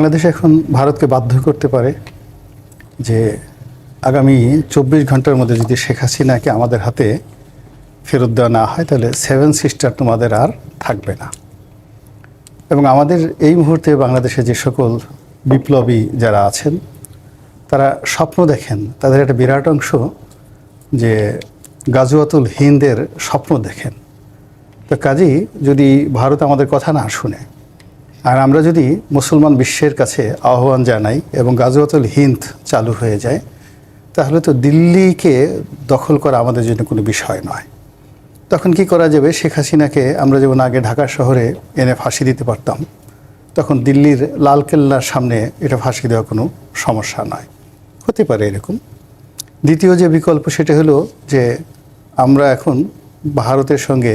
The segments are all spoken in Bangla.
বাংলাদেশ এখন ভারতকে বাধ্য করতে পারে যে আগামী চব্বিশ ঘণ্টার মধ্যে যদি শেখ হাসিনাকে আমাদের হাতে ফেরত দেওয়া না হয়, তাহলে সেভেন সিস্টার তোমাদের আর থাকবে না। এবং আমাদের এই মুহূর্তে বাংলাদেশে যে সকল বিপ্লবী যারা আছেন, তারা স্বপ্ন দেখেন, তাদের একটা বিরাট অংশ যে গাজুয়াতুল হিন্দের স্বপ্ন দেখেন। তো কাজেই যদি ভারত আমাদের কথা না শুনে আর আমরা যদি মুসলমান বিশ্বের কাছে আহ্বান জানাই এবং গাজওয়াতুল হিন্দ চালু হয়ে যায়, তাহলে তো দিল্লিকে দখল করা আমাদের জন্য কোনো বিষয় নয়। তখন কি করা যাবে? শেখ হাসিনাকে আমরা যেমন আগে ঢাকা শহরে এনে ফাঁসি দিতে পারতাম, তখন দিল্লির লালকেল্লার সামনে এটা ফাঁসি দেওয়া কোনো সমস্যা নয়। হতে পারে এরকম। দ্বিতীয় যে বিকল্প সেটা হলো যে আমরা এখন ভারতের সঙ্গে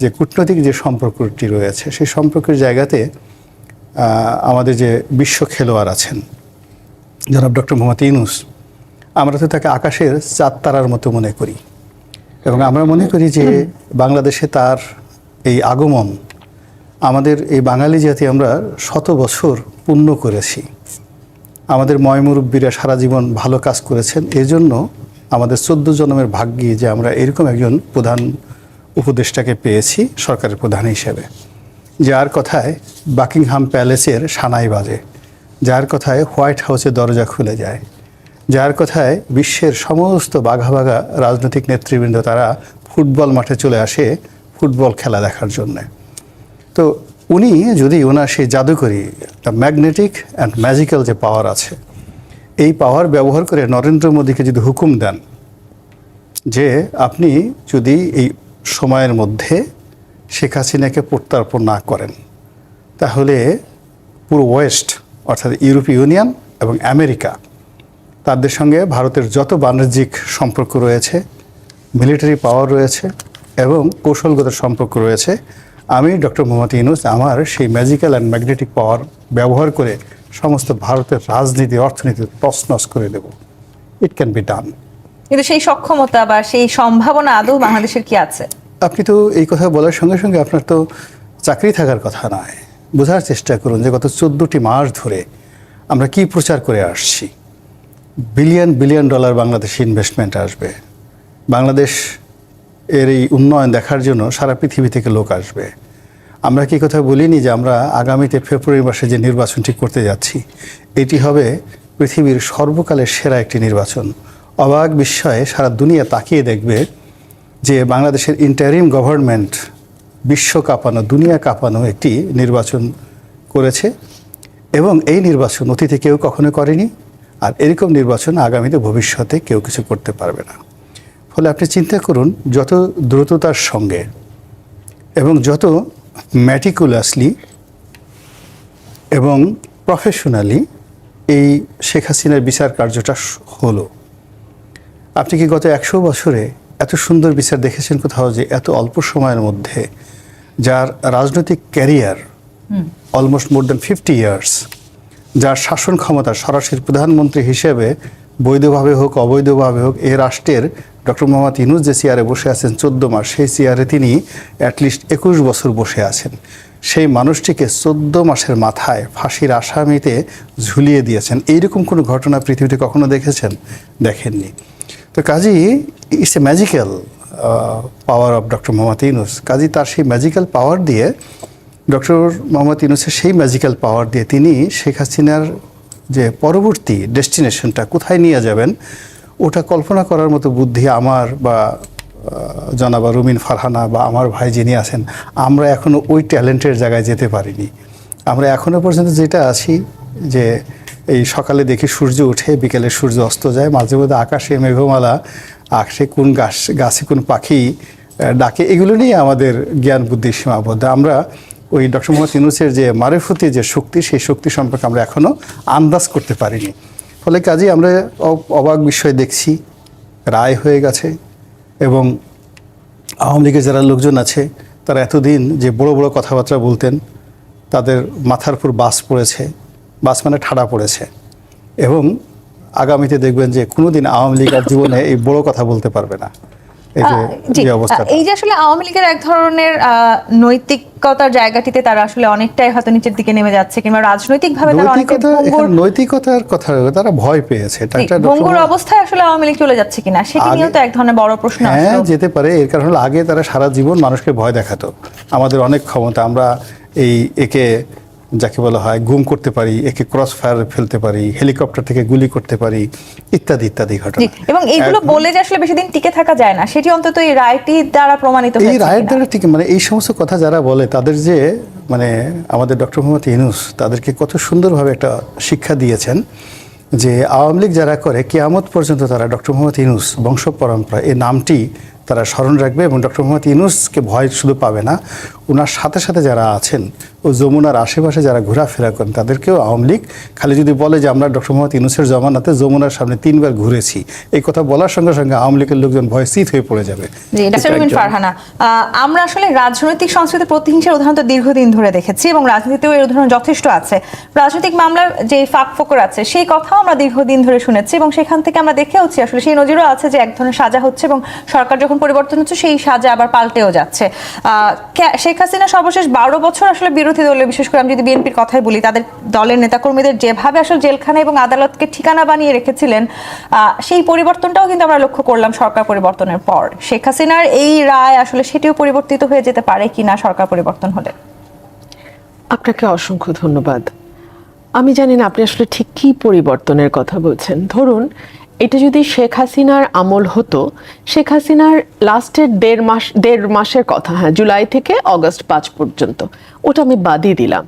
যে কূটনৈতিক যে সম্পর্কটি রয়েছে, সেই সম্পর্কের জায়গাতে আমাদের যে বিশ্ব খেলোয়াড় আছেন, জনাব ডক্টর মোহাম্মদ ইউনুস, আমরা তো তাকে আকাশের চাঁদ তারার মতো মনে করি। এবং আমরা মনে করি যে বাংলাদেশে তার এই আগমন, আমাদের এই বাঙালি জাতি আমরা শত বছর পূর্ণ করেছি। আমাদের ময়মুরব্বীরা সারা জীবন ভালো কাজ করেছেন। এজন্য আমাদের চোদ্দ জন্মের ভাগ্যি যে আমরা এরকম একজন প্রধান উপদেষ্টাকে পেয়েছি, সরকারের প্রধান হিসেবে। যার কথায় বাকিংহাম প্যালেসের সানাই বাজে, যার কথায় হোয়াইট হাউসের দরজা খুলে যায়, যার কথায় বিশ্বের সমস্ত বাঘা বাঘা রাজনৈতিক নেতৃবৃন্দ তারা ফুটবল মাঠে চলে আসে ফুটবল খেলা দেখার জন্যে। তো উনি যদি ওনার সেই জাদুকরি ম্যাগনেটিক অ্যান্ড ম্যাজিক্যাল যে পাওয়ার আছে, এই পাওয়ার ব্যবহার করে নরেন্দ্র মোদীকে যদি হুকুম দেন যে আপনি যদি এই সময়ের মধ্যে শেখ হাসিনাকে প্রত্যার্পণ না করেন। তাহলে পুরো ওয়েস্ট, অর্থাৎ ইউরোপীয় ইউনিয়ন এবং আমেরিকা, তাদের সঙ্গে ভারতের যত বাণিজ্যিক সম্পর্ক রয়েছে, মিলিটারি পাওয়ার রয়েছে এবং কৌশলগত সম্পর্ক রয়েছে, আমি ডক্টর মোহাম্মদ ইউনুস আমার সেই ম্যাজিক্যাল অ্যান্ড ম্যাগনেটিক পাওয়ার ব্যবহার করে সমস্ত ভারতের রাজনীতি, অর্থনীতি তছনছ করে দেব। ইট ক্যান বি ডান কিন্তু সেই সক্ষমতা বা সেই সম্ভাবনা আদৌ বাংলাদেশের কি আছে? আপনি তো এই কথা বলার সঙ্গে সঙ্গে আপনার তো চাকরি থাকার কথা নয়। বোঝার চেষ্টা করুন যে গত চোদ্দোটি মাস ধরে আমরা কি প্রচার করে আসছি। বিলিয়ন বিলিয়ন ডলার বাংলাদেশে ইনভেস্টমেন্ট আসবে। বাংলাদেশ এর এই উন্নয়ন দেখার জন্য সারা পৃথিবী থেকে লোক আসবে। আমরা কি কথা বলিনি যে আমরা আগামীতে ফেব্রুয়ারি মাসে যে নির্বাচনটি করতে যাচ্ছি, এটি হবে পৃথিবীর সর্বকালের সেরা একটি নির্বাচন। অবাক বিস্ময়ে সারা দুনিয়া তাকিয়ে দেখবে যে বাংলাদেশের ইন্টারিম গভর্নমেন্ট বিশ্ব কাঁপানো, দুনিয়া কাঁপানো একটি নির্বাচন করেছে এবং এই নির্বাচন অতীতে কেউ কখনো করেনি আর এরকম নির্বাচন আগামীতে ভবিষ্যতে কেউ কিছু করতে পারবে না। ফলে আপনি চিন্তা করুন, যত দ্রুততার সঙ্গে এবং যত ম্যাটিকুলাসলি এবং প্রফেশনালি এই শেখ হাসিনার বিচার কার্যটা হলো, আপনি কি গত একশো বছরে এত সুন্দর বিচার দেখেছেন কোথাও যে এত অল্প সময়ের মধ্যে যার রাজনৈতিক career almost more than fifty years যার শাসন ক্ষমতা সরাসরি প্রধানমন্ত্রী হিসেবে বৈধভাবে হোক অবৈধভাবে হোক এ রাষ্ট্রের ডক্টর মোহাম্মদ ইনুস যে চেয়ারে বসে আছেন চোদ্দ মাস সেই চেয়ারে তিনি অ্যাটলিস্ট একুশ বছর বসে আছেন। সেই মানুষটিকে চোদ্দ মাসের মাথায় ফাঁসির আসামিতে ঝুলিয়ে দিয়েছেন। এইরকম কোনো ঘটনা পৃথিবীতে কখনো দেখেছেন? দেখেননি। তো Kazi it's a magical power of doctor Muhammad Yunus Kazi তার সেই ম্যাজিক্যাল পাওয়ার দিয়ে ডক্টর মোহাম্মদ ইউনুসের সেই ম্যাজিক্যাল পাওয়ার দিয়ে তিনি শেখ হাসিনার যে পরবর্তী ডেস্টিনেশনটা কোথায় নিয়ে যাবেন, ওটা কল্পনা করার মতো বুদ্ধি আমার বা জনাবা রুমিন ফারহানা বা আমার ভাই যিনি আছেন, আমরা এখনও ওই ট্যালেন্টের জায়গায় যেতে পারিনি। আমরা এখনও পর্যন্ত যেটা আছি যে এই সকালে দেখি সূর্য উঠে, বিকেলে সূর্য অস্ত যায়, মাঝে মধ্যে আকাশে মেঘমালা, আকাশে কোন গাছ, গাছে কোন পাখি ডাকে, এগুলো নিয়ে আমাদের জ্ঞান বুদ্ধির সীমাবদ্ধ। আমরা ওই ডক্টর মোহাম্মদ ইউনুসের যে মারেফতি, যে শক্তি, সেই শক্তি সম্পর্কে আমরা এখনও আন্দাজ করতে পারিনি। ফলে কাজেই আমরা অবাক বিষয় দেখছি, রায় হয়ে গেছে এবং আওয়ামী লীগের যারা লোকজন আছে, তারা এতদিন যে বড় বড় কথাবার্তা বলতেন, তাদের মাথার উপর বাস পড়েছে বাস মানে ঠাডা পড়েছে। এবং আগামীতে দেখবেন যে কোনোদিন আওয়ামী লীগ আর জীবনে এই বড় কথা বলতে পারবে না। এই যে আসলে আওয়ামী লীগের এক ধরনের নৈতিকতার জায়গাটিতে তারা আসলে অনেকটাই হয়তো নিচের দিকে নেমে যাচ্ছে কিংবা রাজনৈতিক ভাবে তারা নৈতিকতা নৈতিকতার কথা তারা ভয় পেয়েছে। ভঙ্গুর অবস্থায় আসলে আওয়ামী লীগ চলে যাচ্ছে কিনা সেটি নিয়েও তো এক ধরনের বড় প্রশ্ন হ্যাঁ যেতে পারে। এর কারণ হলো আগে তারা সারা জীবন মানুষকে ভয় দেখাতো। আমাদের অনেক ক্ষমতা আমরা এই একে যাকে বলা হয় গুম করতে পারি একে ক্রস ফায়ার ফেলতে পারি হেলিকপ্টার থেকে গুলি করতে পারি ইত্যাদি ইত্যাদি ঘটনা এবং এইগুলো বলে যে আসলে বেশি দিন টিকে থাকা যায় না সেটি অন্তত এই রায়টি দ্বারা প্রমাণিত এই রায়ের। দ্বারা ঠিক মানে এই সমস্ত কথা যারা বলে তাদের যে মানে আমাদের ডক্টর মোহাম্মদ ইনুস তাদেরকে কত সুন্দরভাবে একটা শিক্ষা দিয়েছেন যে আওয়ামী লীগ যারা করে কেয়ামত পর্যন্ত তারা ডক্টর মোহাম্মদ ইউনুস বংশ পরম্পরা এই নামটি তারা স্মরণ রাখবে এবং ডক্টর মোহাম্মদ ইউনুসকে ভয় শুধু পাবে না ওনার সাথে সাথে যারা আছেন ও যমুনার আশেপাশে যারা ঘোরাফেরা করেন তাদেরকেও আওয়ামী লীগ খালি যদি বলে যে আমরা ডক্টর মোহাম্মদ ইউনুসের জমানাতে যমুনার সামনে তিনবার ঘুরেছি এই কথা বলার সঙ্গে সঙ্গে আওয়ামী লীগের লোকজন ভয় স্থিত হয়ে পড়ে যাবে। ফারহানা আমরা আসলে রাজনৈতিক সংস্কৃতি প্রতিহিংসার উদাহরণ তো দীর্ঘদিন ধরে দেখেছি এবং রাজনীতিতেও এর উদাহরণ যথেষ্ট আছে। রাজনৈতিক মামলার যে ফাঁক ফোকর আছে সেই কথাও আমরা দীর্ঘদিন ধরে শুনেছি এবং সেখান থেকে আমরা দেখেওছি আসলে সেই নজিরও আছে যে এক ধরনের সাজা হচ্ছে এবং সরকার যখন পরিবর্তন হচ্ছে, সেই সাজা আবার পাল্টেও যাচ্ছে। শেখ হাসিনা সর্বশেষ বারো বছর আসলে বিরোধী দলের বিশেষ করে আমি যদি বিএনপির কথাই বলি, তাদের দলের নেতাকর্মীদের যেভাবে আসলে জেলখানা এবং আদালতকে ঠিকানা বানিয়ে রেখেছিলেন সেই পরিবর্তনটাও কিন্তু আমরা লক্ষ্য করলাম সরকার পরিবর্তনের পর। শেখ হাসিনার এই রায় আসলে সেটিও পরিবর্তিত হয়ে যেতে পারে কিনা সরকার পরিবর্তন হলে। আপনাকে অসংখ্য ধন্যবাদ। আমি জানি না আপনি আসলে ঠিক কী পরিবর্তনের কথা বলছেন। ধরুন এটা যদি শেখ হাসিনার আমল হতো, শেখ হাসিনার লাস্টের দেড় মাস, দেড় মাসের কথা হ্যাঁ জুলাই থেকে অগস্ট পাঁচ পর্যন্ত, ওটা আমি বাদই দিলাম।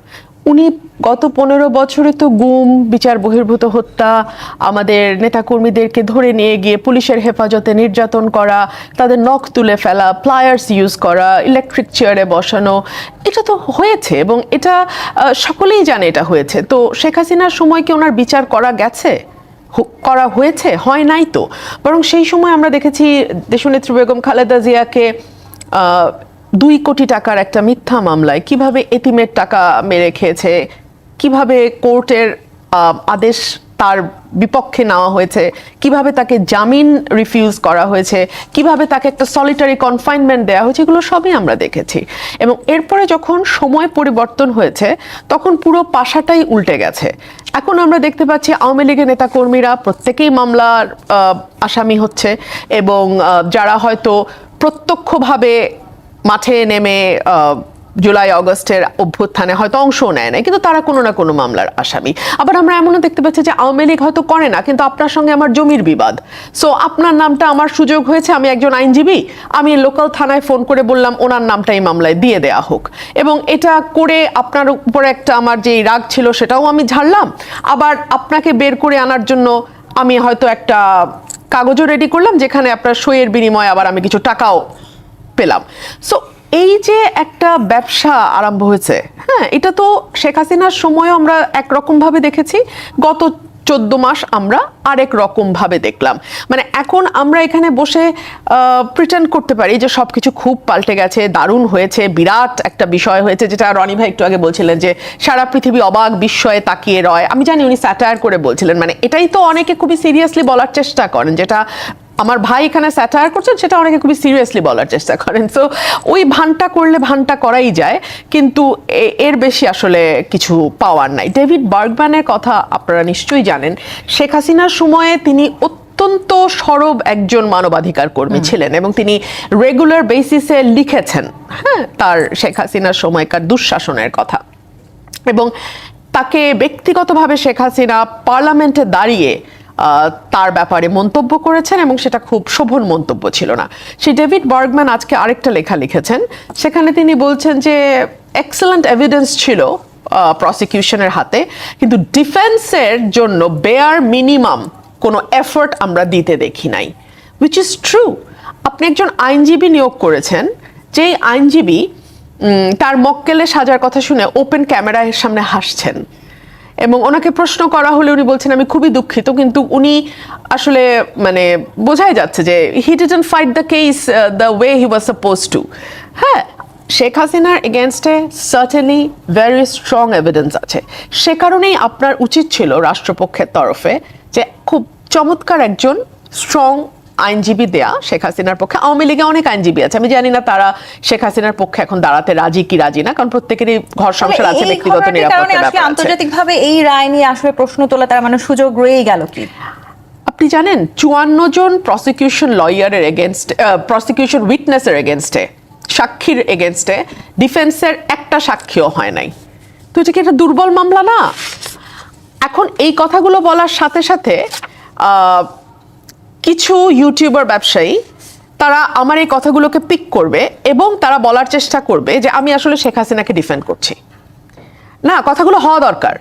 উনি গত পনেরো বছরে তো গুম, বিচার বহির্ভূত হত্যা, আমাদের নেতাকর্মীদেরকে ধরে নিয়ে গিয়ে পুলিশের হেফাজতে নির্যাতন করা, তাদের নখ তুলে ফেলা প্লায়ার্স ইউজ করা ইলেকট্রিক চেয়ারে বসানো, এটা তো হয়েছে এবং এটা সকলেই জানে এটা হয়েছে। তো শেখ হাসিনার সময় কি ওনার বিচার করা গেছে? করা হয়েছে, হয় নাই তো? বরং সেই সময় আমরা দেখেছি দেশনেত্রী বেগম খালেদা জিয়াকে দুই কোটি টাকার একটা মিথ্যা মামলায় কীভাবে এতিমের টাকা মেরে খেয়েছে, কীভাবে কোর্টের আদেশ তার বিপক্ষে নেওয়া হয়েছে? কীভাবে তাকে জামিন রিফিউজ করা হয়েছে? কীভাবে তাকে একটা সলিটারি কনফাইনমেন্ট দেওয়া হয়েছে? এগুলো সবই আমরা দেখেছি। এবং এরপরে যখন সময় পরিবর্তন হয়েছে, তখন পুরো পাশাটাই উল্টে গেছে। এখন আমরা দেখতে পাচ্ছি আওয়ামী লীগের নেতাকর্মীরা প্রত্যেকেই মামলার আসামি হচ্ছে এবং যারা হয়তো প্রত্যক্ষভাবে মাঠে নেমে জুলাই, অগস্টের অভ্যুত্থানে হয়তো অংশও নেয় না কিন্তু তারা কোনো না কোনো মামলার আসামি। আবার আমরা এমনও দেখতে পাচ্ছি যে আওয়ামী লীগ হয়তো করে না, কিন্তু আপনার সঙ্গে আমার জমির বিবাদ। সো আপনার নামটা আমার সুযোগ হয়েছে, আমি একজন আইনজীবী, আমি লোকাল থানায় ফোন করে বললাম, ওনার নামটা এই মামলায় দিয়ে দেয়া হোক। এবং এটা করে আপনার উপরে একটা আমার যে রাগ ছিল, সেটাও আমি ঝাড়লাম। আবার আপনাকে বের করে আনার জন্য আমি হয়তো একটা কাগজও রেডি করলাম, যেখানে আপনার সইয়ের বিনিময়ে আবার আমি কিছু টাকাও পেলাম। সো এই যে একটা ব্যবসা আরম্ভ হয়েছে হ্যাঁ এটা তো শেখ হাসিনার সময়ও আমরা একরকম ভাবে দেখেছি, গত চোদ্দ মাস আমরা আরেক রকম ভাবে দেখলাম। মানে এখন আমরা এখানে বসে প্রিটেন্ড করতে পারি যে সব কিছু খুব পাল্টে গেছে, দারুণ হয়েছে, বিরাট একটা বিষয় হয়েছে, যেটা রনি ভাই একটু আগে বলছিলেন যে সারা পৃথিবী অবাক বিস্ময়ে তাকিয়ে রয়। আমি জানি উনি স্যাটায়ার করে বলছিলেন মানে এটাই তো অনেকে খুবই সিরিয়াসলি বলার চেষ্টা করেন, যেটা আমার ভাই এখানে স্যাটায়ার করছেন সেটা অনেকে খুবই সিরিয়াসলি বলার চেষ্টা করেন। সো ওই ভানটা করলে ভানটা করাই যায় কিন্তু এর বেশি আসলে কিছু পাওয়ার নাই। ডেভিড বার্গম্যানের কথা আপনারা নিশ্চয়ই জানেন শেখ হাসিনার সময়ে তিনি অত্যন্ত সরব একজন মানবাধিকার কর্মী ছিলেন এবং তিনি রেগুলার বেসিসে লিখেছেন হ্যাঁ তার শেখ হাসিনার সময়কার দুঃশাসনের কথা। এবং তাকে ব্যক্তিগতভাবে শেখ হাসিনা পার্লামেন্টে দাঁড়িয়ে তার ব্যাপারে মন্তব্য করেছেন এবং সেটা খুব শোভন মন্তব্য ছিল না। সেই ডেভিড বার্গম্যান আজকে আরেকটা লেখা লিখেছেন। সেখানে তিনি বলছেন যে এক্সেলেন্ট এভিডেন্স ছিল প্রসিকিউশনের হাতে, কিন্তু ডিফেন্সের জন্য বেয়ার মিনিমাম কোনো এফোর্ট আমরা দিতে দেখি নাই। উইচ ইজ ট্রু আপনি একজন আইনজীবী নিয়োগ করেছেন, যেই আইনজীবী তার মক্কেলে সাজার কথা শুনে ওপেন ক্যামেরার সামনে হাসছেন। এবং ওনাকে প্রশ্ন করা হলে উনি বলছেন, আমি খুবই দুঃখিত। কিন্তু উনি আসলে মানে বোঝাই যাচ্ছে যে he didn't fight the case the way he was suppose to হ্যাঁ শেখ হাসিনার এগেনস্টে সার্টেনলি ভেরি স্ট্রং এভিডেন্স আছে। সে কারণেই আপনার উচিত ছিল রাষ্ট্রপক্ষের তরফে যে খুব চমৎকার একজন স্ট্রং আইনজীবী দেয়া শেখ হাসিনার পক্ষে। আওয়ামী লীগে অনেক আইনজীবী আছে। আমি জানি না তারা শেখ হাসিনার পক্ষে এখন দাঁড়াতে রাজি কি রাজি না কারণ প্রত্যেকেরই ঘর সংসার আছে ব্যক্তিগত আছে। আন্তর্জাতিকভাবে এই রায় নিয়ে আসলে প্রশ্ন তোলা তার মানে সুযোগ রয়েই গেল কি? আপনি জানেন চুয়ান্ন জন প্রসিকিউশন লয়ারের এগেনস্ট প্রসিকিউশন উইটনেসের এগেনস্টে সাক্ষীর এগেনস্টে ডিফেন্সের একটা সাক্ষীও হয় নাই। তো এটা কি একটা দুর্বল মামলা না? এখন এই কথাগুলো বলার সাথে সাথে আহ, কিছু ইউটিউবার ব্যবসায়ী তারা আমার এই কথাগুলোকে পিক করবে এবং তারা বলার চেষ্টা করবে যে আমি আসলে শেখ হাসিনাকে ডিফেন্ড করছি। না কথাগুলো হওয়া দরকার।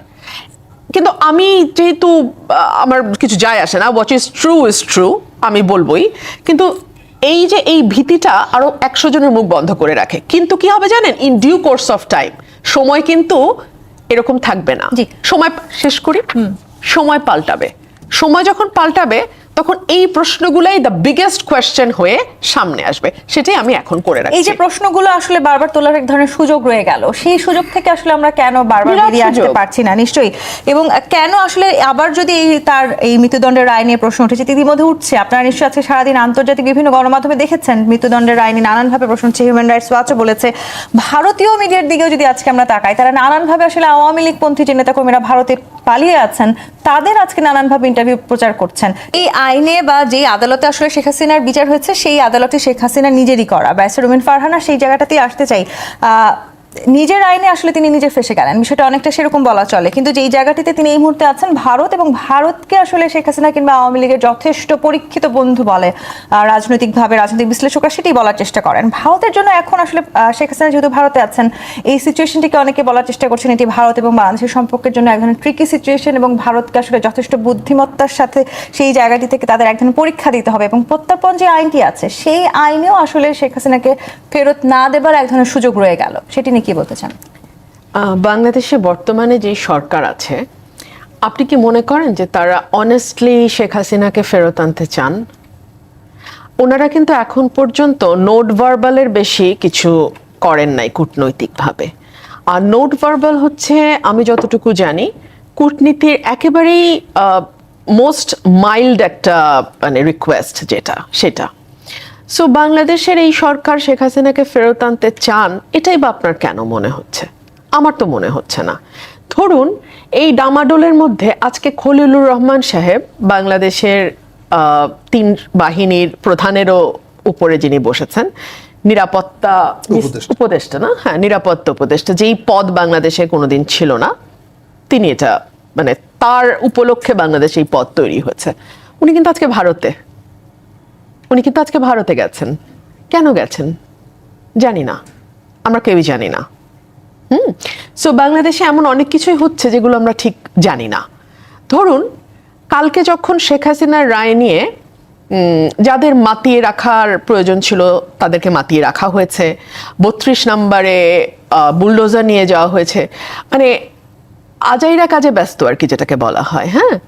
কিন্তু আমি যেহেতু আমার কিছু যায় আসে না what is true is true আমি বলবই। কিন্তু এই যে এই ভীতিটা আরও একশো জনের মুখ বন্ধ করে রাখে। কিন্তু কি হবে জানেন? In due course of time সময় কিন্তু এরকম থাকবে না। জি। সময় শেষ করি। সময় পাল্টাবে। সময় যখন পাল্টাবে তখন এই প্রশ্নগুলাই দ্য বিগেস্ট কোয়েশ্চেন হয়ে সামনে আসবে। সেটাই আমি এখন করে এই যে প্রশ্নগুলো আসলে বারবার তোলার এক ধরনের সুযোগ রয়ে গেল সেই সুযোগ থেকে আসলে আমরা কেন বারবার বেরিয়ে আসতে পারছি না? নিশ্চয়ই। এবং কেন আসলে আবার যদি তার এই মৃত্যুদণ্ডের রায় নিয়ে প্রশ্ন উঠেছে ইতিমধ্যে উঠছে। আপনারা নিশ্চয়ই আজকে সারাদিন আন্তর্জাতিক বিভিন্ন গণমাধ্যমে দেখেছেন মৃত্যুদণ্ডের রায় নিয়ে নানানভাবে প্রশ্ন উঠছে। হিউম্যান রাইটস ওয়াচও বলেছে। ভারতীয় মিডিয়ার দিকেও যদি আজকে আমরা তাকাই তারা নানানভাবে আসলে আওয়ামী লীগ পন্থী যে নেতাকর্মীরা ভারতে পালিয়ে আছেন তাদের আজকে নানানভাবে ইন্টারভিউ প্রচার করছেন। এই আইনে বা যেই আদালতে আসলে শেখ হাসিনার বিচার হয়েছে, সেই আদালতে শেখ হাসিনা নিজেরই করা। ব্যাসের রুমিন ফারহানা, সেই জায়গাটাতেই আসতে চাই। নিজের আইনে আসলে তিনি নিজে ফেসে গেলেন। বিষয়টা অনেকটা সেরকম বলা চলে। কিন্তু যেই জায়গাটিতে তিনি এই মুহূর্তে আছেন, ভারত এবং ভারতকে আসলে শেখ হাসিনা কিংবা আওয়ামী লীগের যথেষ্ট পরীক্ষিত বন্ধু বলে রাজনৈতিকভাবে রাজনৈতিক বিশ্লেষকরা সেটি বলার চেষ্টা করেন। ভারতের জন্য এখন আসলে শেখ হাসিনা যেহেতু ভারতে আছেন, এই সিচুয়েশনটিকে অনেকে বলার চেষ্টা করছেন এটি ভারত এবং বাংলাদেশের সম্পর্কের জন্য এক ধরনের ট্রিকি সিচুয়েশন এবং ভারতকে আসলে যথেষ্ট বুদ্ধিমত্তার সাথে সেই জায়গাটি থেকে তাদের এক ধরনের পরীক্ষা দিতে হবে এবং প্রত্যর্পণ যে আইনটি আছে, সেই আইনেও আসলে শেখ হাসিনাকে ফেরত না দেবার এক ধরনের সুযোগ রয়ে গেল। সেটি কি বলতে চান? বাংলাদেশে বর্তমানে যে সরকার আছে, আপনি কি মনে করেন যে তারা অনেস্টলি শেখ হাসিনাকে ফেরত আনতে চান? ওনারা কিন্তু এখন পর্যন্ত নোট ভার্বালের বেশি কিছু করেন নাই কূটনৈতিকভাবে। আর নোট ভার্বাল হচ্ছে, আমি যতটুকু জানি, কূটনীতির একেবারেই মোস্ট মাইল্ড একটা মানে রিকোয়েস্ট যেটা, সেটা। সো বাংলাদেশের এই সরকার শেখ হাসিনাকে ফেরত আনতে চান এটাই বা আপনার কেন মনে হচ্ছে? আমার তো মনে হচ্ছে না। ধরুন এই ডামাডোলের মধ্যে আজকে খলিলুর রহমান সাহেব বাংলাদেশের তিন বাহিনীর প্রধানেরও উপরে যিনি বসেছেন নিরাপত্তা উপদেষ্টা। উপদেষ্টা না? হ্যাঁ নিরাপত্তা উপদেষ্টা যেই পদ বাংলাদেশে কোনোদিন ছিল না তিনি এটা মানে তার উপলক্ষে বাংলাদেশে এই পদ তৈরি হয়েছে। উনি কিন্তু আজকে ভারতে উনি কিন্তু আজকে ভারতে গেছেন। কেন গেছেন? জানি না। আমরা কেউই জানি না। হুম? সো বাংলাদেশে এমন অনেক কিছুই হচ্ছে যেগুলো আমরা ঠিক জানি না। ধরুন, কালকে যখন শেখ হাসিনার রায় নিয়ে যাদের মাতিয়ে রাখার প্রয়োজন ছিল, তাদেরকে মাতিয়ে রাখা হয়েছে। বত্রিশ নম্বরে বুলডোজার নিয়ে যাওয়া হয়েছে। মানে আজাইরা কাজে ব্যস্ত আর কি যেটাকে বলা হয় হ্যাঁ?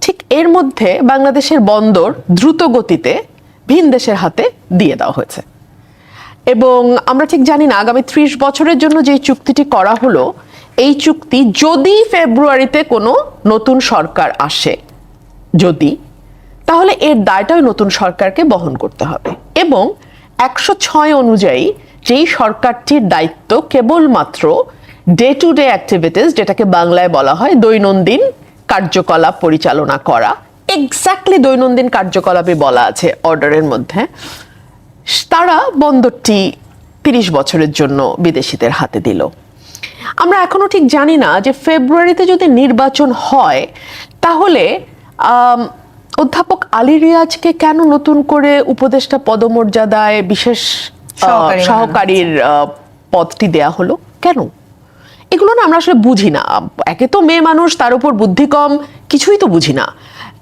ঠিক এর মধ্যে বাংলাদেশের বন্দর দ্রুত গতিতে ভিন দেশের হাতে দিয়ে দেওয়া হয়েছে। এবং আমরা ঠিক জানি না, আগামী ত্রিশ বছরের জন্য যে চুক্তিটি করা হলো, এই চুক্তি যদি ফেব্রুয়ারিতে কোনো নতুন সরকার আসে, যদি, তাহলে এর দায়টাও নতুন সরকারকে বহন করতে হবে। এবং একশো ছয় অনুযায়ী যেই সরকারটির দায়িত্ব কেবলমাত্র ডে টু ডে অ্যাক্টিভিটিস যেটাকে বাংলায় বলা হয় দৈনন্দিন কার্যকলাপ পরিচালনা করা এক্স্যাক্টলি দৈনন্দিন কার্যকলাপে বলা আছে অর্ডারের মধ্যে। তারা বন্দরটি তিরিশ বছরের জন্য বিদেশিদের হাতে দিল। আমরা এখনও ঠিক জানি না যে ফেব্রুয়ারিতে যদি নির্বাচন হয় তাহলে অধ্যাপক আলী রিয়াজকে কেন নতুন করে উপদেষ্টা পদমর্যাদায় বিশেষ সহকারীর পদটি দেয়া হলো? কেন? এগুলো না আমরা আসলে বুঝি না। একে তো মেয়ে মানুষ তার উপর বুদ্ধি কম কিছুই তো বুঝি না।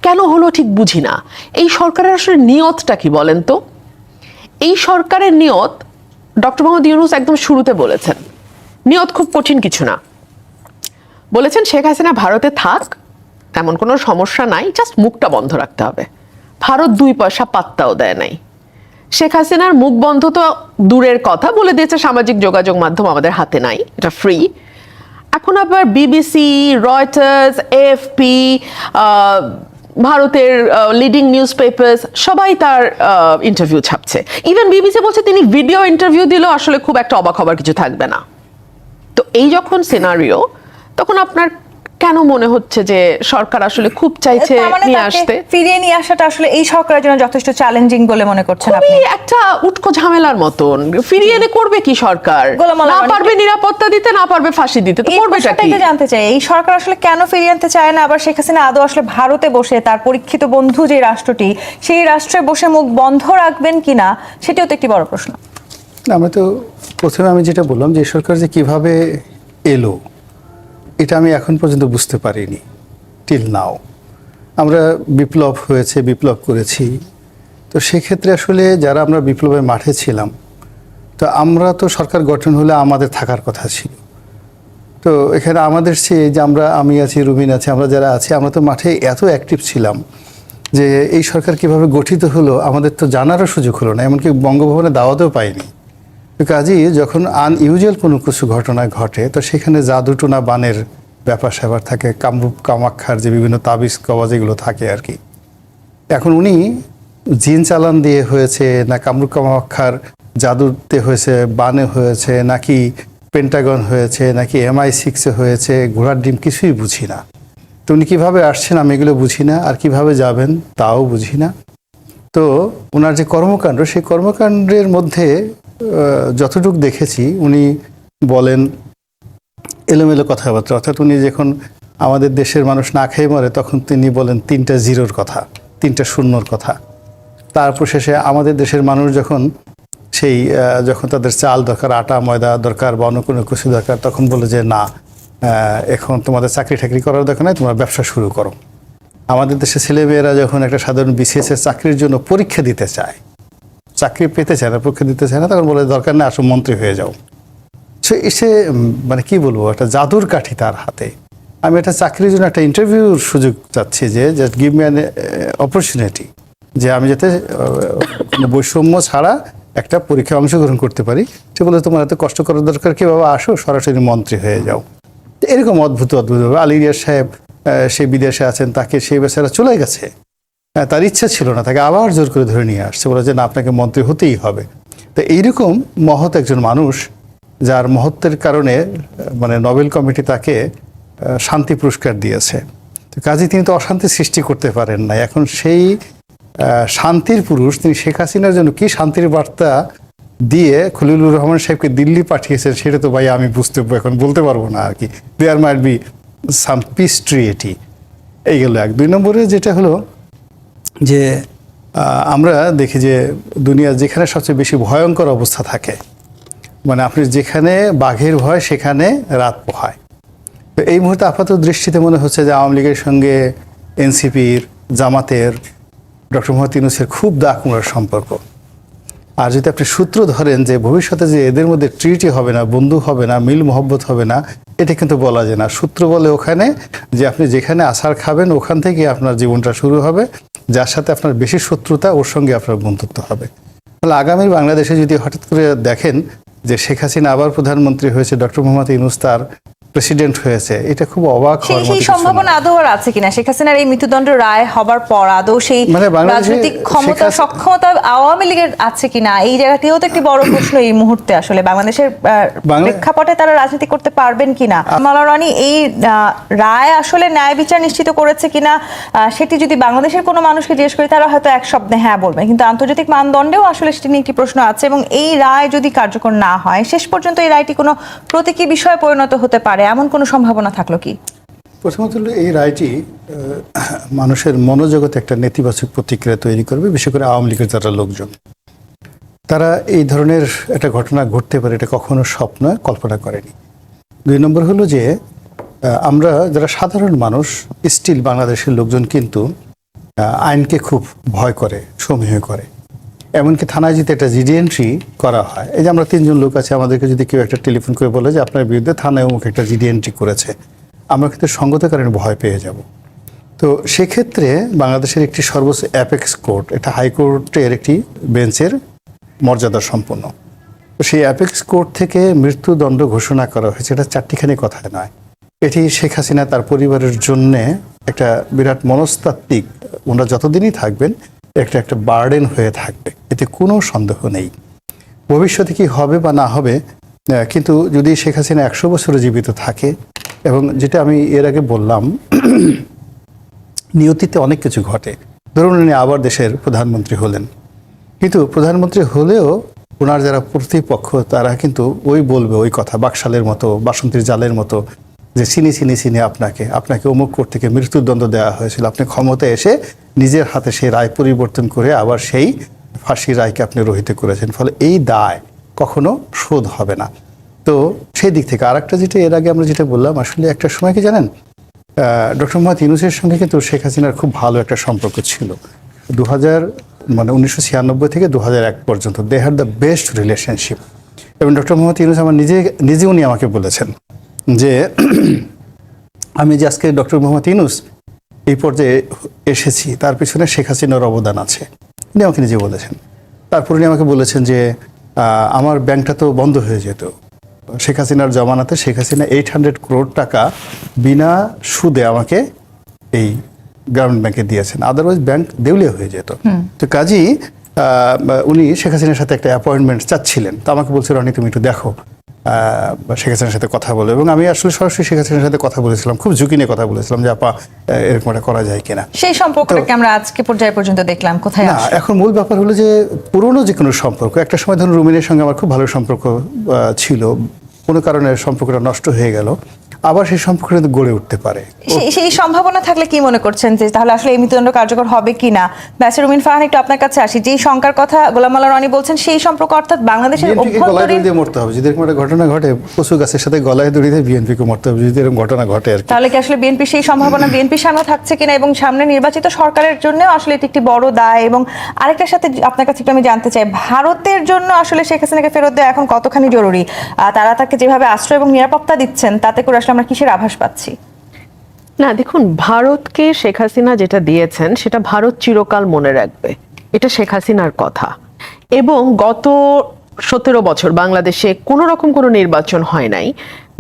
কেন হলো ঠিক বুঝি না। এই সরকারের আসলে নিয়তটা কি বলেন তো? এই সরকারের নিয়ত ডক্টর মোহাম্মদ ইউনুস একদম শুরুতে বলেছেন। নিয়ত খুব কঠিন কিছু না। বলেছেন, শেখ হাসিনা ভারতে থাক, তেমন কোনো সমস্যা নাই জাস্ট মুখটা বন্ধ রাখতে হবে। ভারত দুই পয়সা পাত্তাও দেয় নাই। শেখ হাসিনার মুখ বন্ধ তো দূরের কথা, বলে দিয়েছে সামাজিক যোগাযোগ মাধ্যম আমাদের হাতে নাই, এটা ফ্রি এখন আবার বিবিসি রয়টার্স এএফপি ভারতের লিডিং নিউজ পেপার্স সবাই তার ইন্টারভিউ ছাপছে। ইভেন বিবিসি বলছে তিনি ভিডিও ইন্টারভিউ দিলেও আসলে খুব একটা অবাক হবার কিছু থাকবে না। তো এই যখন সিনারিও তখন আপনার কেন মনে হচ্ছে যে সরকার আসলে খুব চাইছে মানে নিয়ে আসতে? ফিরিয়ে নিয়ে আসাটা আসলে এই সরকারের জন্য যথেষ্ট চ্যালেঞ্জিং বলে মনে করছেন আপনি। খুবই একটা উটকো ঝামেলার মতন। ফিরিয়ে এনে করবে কি সরকার? না মানে- পারবে নিরাপত্তা দিতে না পারবে ফাঁসি দিতে তো এই করবেটা কি? জানতে চাই এই সরকার আসলে কেন ফিরিয়ে আনতে চায় না? আবার শেখ হাসিনা আদৌ আসলে ভারতে বসে তার পরীক্ষিত বন্ধু যে রাষ্ট্রটি সেই রাষ্ট্রে বসে মুখ বন্ধ রাখবেন কিনা সেটাও তো একটি বড় প্রশ্ন। আমরা তো প্রথমে আমি যেটা বললাম যে সরকার যে কীভাবে এলো এটা আমি এখন পর্যন্ত বুঝতে পারিনি টিল নাও আমরা বিপ্লব হয়েছে, বিপ্লব করেছি। তো সেক্ষেত্রে আসলে যারা আমরা বিপ্লবের মাঠে ছিলাম, তো আমরা তো সরকার গঠন হলে আমাদের থাকার কথা ছিল। তো এখানে আমাদের সে যে আমরা, আমি আছি, রুবিন আছে, আমরা যারা আছি, আমরা তো মাঠে এত অ্যাক্টিভ ছিলাম যে এই সরকার কীভাবে গঠিত হলো আমাদের তো জানারও সুযোগ হলো না, এমনকি বঙ্গভবনে দাওয়াতেও পাইনি। কাজেই যখন আনইউজুয়াল কোনো কিছু ঘটনা ঘটে, তো সেখানে জাদুটোনা বানের ব্যাপার স্যাপার থাকে, কামরূপ কামাক্ষার যে বিভিন্ন তাবিজ কবাজ এগুলো থাকে আর কি। এখন উনি জিন চালান দিয়ে হয়েছে, না কামরূপ কামাক্ষার জাদুতে হয়েছে, বানে হয়েছে, নাকি পেন্টাগন হয়েছে, নাকি এমআই সিক্সে হয়েছে, ঘোড়ার ডিম কিছুই বুঝি না। তো উনি কীভাবে আসছেন আমি এগুলো বুঝি না, আর কীভাবে যাবেন তাও বুঝি না। তো ওনার যে কর্মকাণ্ড, সেই কর্মকাণ্ডের মধ্যে যতটুকু দেখেছি, উনি বলেন এলোমেলো কথাবার্তা। অর্থাৎ উনি যখন আমাদের দেশের মানুষ না খেয়ে মরে, তখন তিনি বলেন তিনটা জিরোর কথা, তিনটা শূন্যর কথা। তারপর শেষে আমাদের দেশের মানুষ যখন সেই যখন তাদের চাল দরকার, আটা, ময়দা দরকার বা অন্য কোনো কিছু দরকার, তখন বলে যে, না এখন তোমাদের চাকরি টাকরি করার দরকার নাই, তোমরা ব্যবসা শুরু করো। আমাদের দেশে ছেলেমেয়েরা যখন একটা সাধারণ বিসিএসের চাকরির জন্য পরীক্ষা দিতে চায় চাকরি পেতে চায় না, পরীক্ষা দিতে চায় না, তখন বলে, দরকার নেই, আসো, মন্ত্রী হয়ে যাও। সে এসে মানে কি বলব, একটা জাদুর কাঠি তার হাতে। আমি একটা চাকরির জন্য একটা ইন্টারভিউর সুযোগ চাচ্ছি যে just give me an opportunity যে আমি যাতে বৈষম্য ছাড়া একটা পরীক্ষায় অংশগ্রহণ করতে পারি। সে বলে, তোমার এত কষ্ট করার দরকার কি? বাবা, আসো, সরাসরি মন্ত্রী হয়ে যাও। এরকম অদ্ভুত অদ্ভুত। আলিরিয়া সাহেব সে বিদেশে আছেন, তাকে সেই বেচারা চলে গেছে। তার ইচ্ছা ছিল না, তাকে আবার জোর করে ধরে নিয়ে আসছে। বলে যে, না, আপনাকে মন্ত্রী হতেই হবে। তো এইরকম মহৎ একজন মানুষ, যার মহত্বের কারণে মানে নোবেল কমিটি তাকে শান্তি পুরস্কার দিয়েছে। তো কাজে, তিনি তো অশান্তি সৃষ্টি করতে পারেন না এখন সেই শান্তির পুরুষ, তিনি শেখ হাসিনার জন্য কি শান্তির বার্তা দিয়ে খলিলুর রহমান সাহেবকে দিল্লি পাঠিয়েছেন, সেটা তো ভাই আমি বুঝতে, এখন বলতে পারব না আর কি। There might be some peace treaty এই গেল এক। দুই নম্বরে যেটা হলো যে আমরা দেখি যে দুনিয়া যেখানে সবচেয়ে বেশি ভয়ঙ্কর অবস্থা থাকে মানে আপনি যেখানে বাঘের ভয় সেখানে রাত পোহায়। তো এই মুহূর্তে আপাতত দৃষ্টিতে মনে হচ্ছে যে আওয়ামী লীগের সঙ্গে এনসিপির, জামাতের, ডক্টর মোহাম্মদ ইউনুসের খুব দাকুমড়ার সম্পর্ক। আর যদি আপনি সূত্র ধরেন যে ভবিষ্যতে যে এদের মধ্যে ট্রিটি হবে না, বন্ধু হবে না, মিল মহব্বত হবে না, এটা কিন্তু বলা যায় না। সূত্র বলে ওখানে যে আপনি যেখানে আসার খাবেন, ওখান থেকে আপনার জীবনটা শুরু হবে। যার সাথে আপনার বেশি শত্রুতা, ওর সঙ্গে আপনার বন্ধুত্ব হবে। তাহলে আগামী বাংলাদেশে যদি হঠাৎ করে দেখেন যে শেখ হাসিনা আবার প্রধানমন্ত্রী হয়েছে, ডক্টর মোহাম্মদ ইনুস্তার তার প্রেসিডেন্ট হয়েছে এটা খুব অবাক হওয়ার মতো সেই সম্ভাবনা আদৌ আর আছে কিনা? শেখ হাসিনার এই মৃত্যুদণ্ড রায় হবার পর আদৌ সেই মানে রাজনৈতিক ক্ষমতা সক্ষমতা আওয়ামী লীগের আছে কিনা? এই জায়গাটিও তো একটি বড় প্রশ্ন এই মুহূর্তে আসলে। বাংলাদেশের প্রেক্ষাপটে তারা রাজনীতি করতে পারবেন কিনা? মালা রানী এই রায় আসলে ন্যায় বিচার নিশ্চিত করেছে কিনা? সেটি যদি বাংলাদেশের কোনো মানুষকে জিজ্ঞেস করি তারা হয়তো এক শব্দে হ্যাঁ বলবে কিন্তু আন্তর্জাতিক মানদণ্ডেও আসলে সেটি নিয়ে একটি প্রশ্ন আছে এবং এই রায় যদি কার্যকর না হয় শেষ পর্যন্ত এই রায়টি কোনো প্রতীকী বিষয়ে পরিণত হতে পারে। এমন কোনো সম্ভাবনা থাকল কি? প্রথমত হলো এই রায়টি মানুষের মনোজগতে একটা নেতিবাচক প্রতিক্রিয়া তৈরি করবে, বিশেষ করে আওয়ামী লীগের যারা লোকজন। তারা এই ধরনের একটা ঘটনা ঘটতে পারে, এটা কখনো স্বপ্ন, কল্পনা করেনি। দুই নম্বর হলো যে আমরা যারা সাধারণ মানুষ স্টিল বাংলাদেশের লোকজন কিন্তু আইনকে খুব ভয় করে, সমীহ করে। এমনকি থানায় যদি একটা জিডি এন্ট্রি করা হয়, এই যে আমরা তিনজন লোক আছে, আমাদেরকে যদি কেউ একটা টেলিফোন করে বলে যে আপনার বিরুদ্ধে থানায় অমুক একটা জিডি এন্ট্রি করেছে, আমরা কিন্তু সঙ্গত কারণে ভয় পেয়ে যাব। তো সেক্ষেত্রে বাংলাদেশের একটি সর্বোচ্চ অ্যাপেক্স কোর্ট এটা হাইকোর্টের একটি বেঞ্চের মর্যাদা সম্পন্ন। তো সেই অ্যাপেক্স কোর্ট থেকে মৃত্যুদণ্ড ঘোষণা করা হয়েছে, এটা চারটিখানি কথায় নয়। এটি শেখ হাসিনা তার পরিবারের জন্যে একটা বিরাট মনস্তাত্ত্বিক, ওনারা যতদিনই থাকবেন, একটা একটা বার্ডেন হয়ে থাকবে। এতে কোনো সন্দেহ নেই। ভবিষ্যতে কি হবে বা না হবে কিন্তু যদি শেখ হাসিনা একশো বছরে জীবিত থাকে, এবং যেটা আমি এর আগে বললাম, নিয়তিতে অনেক কিছু ঘটে। ধরুন উনি আবার দেশের প্রধানমন্ত্রী হলেন। কিন্তু প্রধানমন্ত্রী হলেও ওনার যারা প্রতিপক্ষ, তারা কিন্তু ওই বলবে ওই কথা, বাকশালের মতো, বাসন্তীর জালের মতো, যে চিনি চিনি চিনি আপনাকে আপনাকে অমুক কোর্ট থেকে মৃত্যুদণ্ড দেওয়া হয়েছিল। আপনি ক্ষমতায় এসে নিজের হাতে সেই রায় পরিবর্তন করে আবার সেই ফাঁসির রায়কে আপনি রহিত করেছেন, ফলে এই দায় কখনো শোধ হবে না। তো সেই দিক থেকে আরেকটা যেটা এর আগে আমরা যেটা বললাম, আসলে একটা সময় কি জানেন ডক্টর মোহাম্মদ ইউনুসের সঙ্গে কিন্তু শেখ হাসিনার খুব ভালো একটা সম্পর্ক ছিল। দু হাজার মানে উনিশশো ছিয়ানব্বই থেকে দু এক পর্যন্ত they had the best relationship এবং ডক্টর মোহাম্মদ ইউনুস আমার নিজে নিজে উনি আমাকে বলেছেন যে, আমি যে আজকে ডক্টর মোহাম্মদ ইউনুস এই পর্যায়ে এসেছি, তার পিছনে শেখ হাসিনার অবদান আছে। উনি আমাকে নিজে বলেছেন। তারপর উনি আমাকে বলেছেন যে আমার ব্যাংকটা তো বন্ধ হয়ে যেত। শেখ হাসিনার জমানাতে শেখ হাসিনা এইট হান্ড্রেড করোড় টাকা বিনা সুদে আমাকে এই গ্রামীণ ব্যাংকে দিয়েছেন। আদারওয়াইজ ব্যাংক দেউলিয়া হয়ে যেত। তো কাজী উনি শেখ হাসিনার সাথে একটা অ্যাপয়েন্টমেন্ট চাচ্ছিলেন। তো আমাকে বলছিল রানি তুমি একটু দেখো। শেখ হাসিনার সাথে কথা বলে। এবং আমি আসলে সরাসরি শেখ হাসিনার সাথে কথা বলেছিলাম খুব ঝুঁকি নিয়ে কথা বলেছিলাম যে আপা এরকম একটা করা যায় কিনা? সেই সম্পর্কটাকে আমরা আজকে পর্যায়ে পর্যন্ত দেখলাম? কোথায় না এখন মূল ব্যাপার হলো যে পুরনো যে কোনো সম্পর্ক একটা সময় ধরুন রুমিনের সঙ্গে আমার খুব ভালো সম্পর্ক ছিল। কোনো কারণে সম্পর্কটা নষ্ট হয়ে গেল। আবার সেই সম্পর্ক কিন্তু গড়ে উঠতে পারে। সেই- সম্ভাবনা থাকলে কি মনে করছেন যে তাহলে আসলে এই মৃত্যুদণ্ড কার্যকর হবে কি না ব্যাসের রুমিন ফারহান একটু আপনার কাছে আসি। যেই শঙ্কার কথা গোলাম আল্লাহ রানী বলছেন সেই সম্পর্ক অর্থাৎ বাংলাদেশের অভ্যন্তরীণ দিয়ে মরতে হবে। যদি এরকম একটা ঘটনা ঘটে পশু গাছের সাথে গলায় দড়ি দিয়ে বিএনপিকে মরতে হবে। যদি এরকম ঘটনা ঘটে আর তাহলে কি আসলে বিএনপি সেই সম্ভাবনা বিএনপির সামনে থাকছে কিনা এবং সামনে নির্বাচিত সরকারের জন্য আসলে এটি একটি বড় দায় এবং আরেকটার সাথে আপনার কাছে একটু আমি জানতে চাই ভারতের জন্য আসলে শেখ হাসিনাকে ফেরত দেওয়া এখন কতখানি জরুরি? তারা তাকে যেভাবে আশ্রয় এবং নিরাপত্তা দিচ্ছেন তাতে করে আসলে আমরা কিসের আভাস পাচ্ছি? না, দেখুন, ভারতকে শেখ হাসিনা যেটা দিয়েছেন, সেটা ভারত চিরকাল মনে রাখবে। এটা শেখ হাসিনার কথা। এবং গত সতেরো বছর বাংলাদেশে কোনো রকম কোনো নির্বাচন হয় নাই।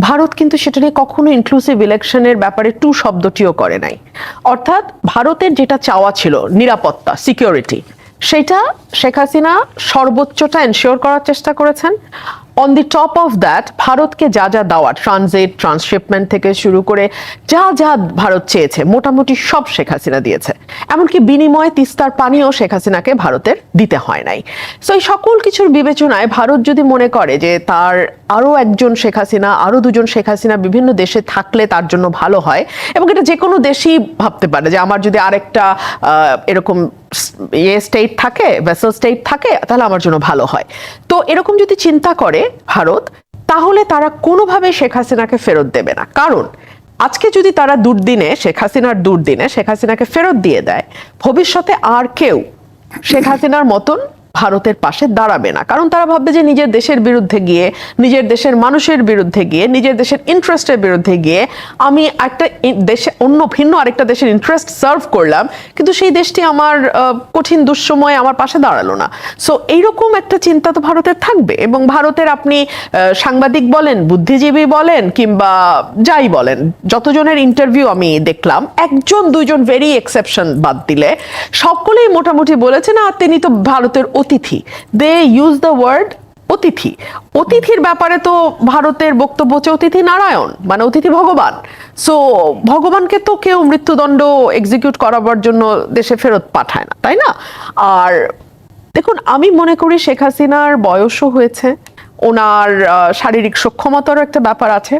ভারত কিন্তু সেটা নিয়ে কখনো ইনক্লুসিভ ইলেকশনের ব্যাপারে টু শব্দটিও করে নাই। অর্থাৎ ভারতের যেটা চাওয়া ছিল, নিরাপত্তা সিকিউরিটি সেটা শেখ হাসিনা সর্বোচ্চটা এনশিওর করার চেষ্টা করেছেন। On the top of that ভারতকে যা যা দেওয়া ট্রানজিট ট্রান্সশিপমেন্ট থেকে শুরু করে যা যা ভারত চেয়েছে, মোটামুটি সব শেখ হাসিনা দিয়েছে। এমনকি বিনিময়ে তিস্তার পানিও শেখ হাসিনাকে ভারতের দিতে হয় নাই। সো এই সকল কিছুর বিবেচনায় ভারত যদি মনে করে যে তার আরও একজন শেখ হাসিনা, আরও দুজন শেখ হাসিনা বিভিন্ন দেশে থাকলে তার জন্য ভালো হয়, এবং এটা যে কোনো দেশই ভাবতে পারে যে আমার যদি আরেকটা এরকম ইয়ে স্টেট থাকে ভেসেল স্টেট থাকে, তাহলে আমার জন্য ভালো হয়। তো এরকম যদি চিন্তা করে ভারত, তাহলে তারা কোনোভাবে শেখ হাসিনাকে ফেরত দেবে না। কারণ, আজকে যদি তারা দুর্দিনে, শেখ হাসিনার দুর্দিনে শেখ হাসিনাকে ফেরত দিয়ে দেয়, ভবিষ্যতে আর কেউ শেখ হাসিনার মতন ভারতের পাশে দাঁড়াবে না। কারণ তারা ভাববে যে নিজের দেশের বিরুদ্ধে গিয়ে, নিজের দেশের মানুষের বিরুদ্ধে গিয়ে, নিজের দেশের ইন্টারেস্টের বিরুদ্ধে গিয়ে আমি একটা দেশে অন্য, ভিন্ন আরেকটা দেশের ইন্টারেস্ট সার্ভ করলাম, কিন্তু সেই দেশটি আমার কঠিন দুঃসময়ে আমার পাশে দাঁড়াল না। সো এইরকম একটা চিন্তা তো ভারতের থাকবে এবং ভারতের আপনি সাংবাদিক বলেন, বুদ্ধিজীবী বলেন কিংবা যাই বলেন, যতজনের ইন্টারভিউ আমি দেখলাম, একজন, দুইজন ভেরি এক্সেপশন বাদ দিলে সকলেই মোটামুটি বলেছে, না, তিনি তো ভারতের অতিথি। দে ইউজ দ্য ওয়ার্ড অতিথি। অতিথির ব্যাপারে তো ভারতের বক্তব্য হচ্ছে অতিথি নারায়ণ মানে অতিথি ভগবান। সো ভগবানকে তো কেউ মৃত্যুদণ্ড এক্সিকিউট করাবার জন্য দেশে ফেরত পাঠায় না, তাই না? আর দেখুন, আমি মনে করি শেখ হাসিনার বয়সও হয়েছে, ওনার শারীরিক সক্ষমতারও একটা ব্যাপার আছে।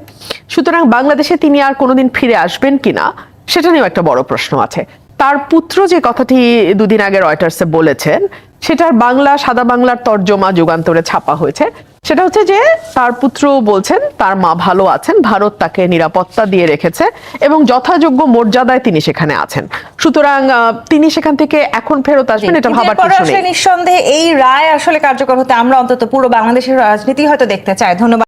সুতরাং বাংলাদেশে তিনি আর কোনোদিন ফিরে আসবেন কিনা, সেটা নিয়েও একটা বড় প্রশ্ন আছে। তার পুত্র যে কথাটি দুদিন আগে রয়টার্সে বলেছেন সেটার বাংলা সাদা বাংলার তর্জমা যুগান্তরে ছাপা হয়েছে। সেটা হচ্ছে যে তার পুত্র বলছেন তার মা ভালো আছেন ভারত তাকে নিরাপত্তা দিয়ে রেখেছে এবং যথাযোগ্য মর্যাদায় তিনি সেখানে আছেন। সুতরাং তিনি সেখান থেকে এখন ফেরত আসবেন এটা ভাবার কিছু নেই। নিঃসন্দেহে এই রায় আসলে কার্যকর হতে আমরা অন্তত পুরো বাংলাদেশের রাজনীতি হয়তো দেখতে চাই। ধন্যবাদ।